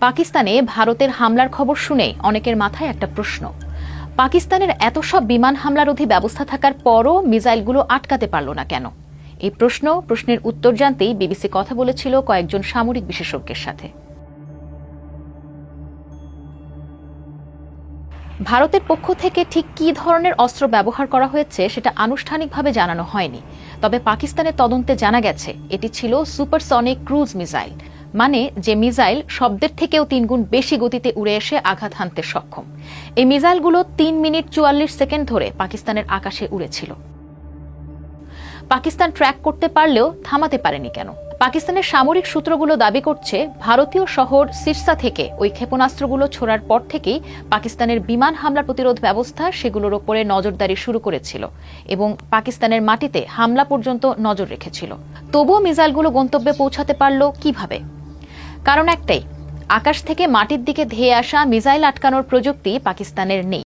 পাকিস্তানে ভারতের হামলার খবর শুনে অনেকের মাথায় একটা প্রশ্ন। পাকিস্তানের এত সব বিমান হামলারোধী ব্যবস্থা থাকার পরও মিসাইলগুলো আটকাতে পারল না কেন? এই প্রশ্ন, প্রশ্নের উত্তর জানতেই বিবিসি কথা বলেছিল কয়েকজন সামরিক বিশেষজ্ঞের সাথে। ভারতের পক্ষ থেকে ঠিক কী ধরনের অস্ত্র ব্যবহার করা হয়েছে সেটা আনুষ্ঠানিকভাবে জানানো হয়নি। তবে পাকিস্তানের তদন্তে জানা গেছে, এটি ছিল সুপারসনিক ক্রুজ মিসাইল। মানে যে মিসাইল শব্দের থেকেও তিনগুণ বেশি গতিতে উড়ে এসে আঘাত হানতে সক্ষম। এই মিসাইলগুলো তিন মিনিট চুয়াল্লিশ সেকেন্ড ধরে পাকিস্তানের আকাশে উড়েছিল। পাকিস্তান ট্র্যাক করতে পারলেও থামাতে পারেনি কেন? পাকিস্তানের সামরিক সূত্রগুলো দাবি করছে, ভারতীয় শহর সিরসা থেকে ওই ক্ষেপণাস্ত্রগুলো ছোড়ার পর থেকেই পাকিস্তানের বিমান হামলা প্রতিরোধ ব্যবস্থা সেগুলোর ওপরে নজরদারি শুরু করেছিল এবং পাকিস্তানের মাটিতে হামলা পর্যন্ত নজর রেখেছিল। তবুও মিসাইলগুলো গন্তব্যে পৌঁছাতে পারল কীভাবে? কারণ একটাই আকাশ থেকে মাটির দিকে ধেয়ে আসা মিসাইল আটকানোর প্রযুক্তি পাকিস্তানের নেই।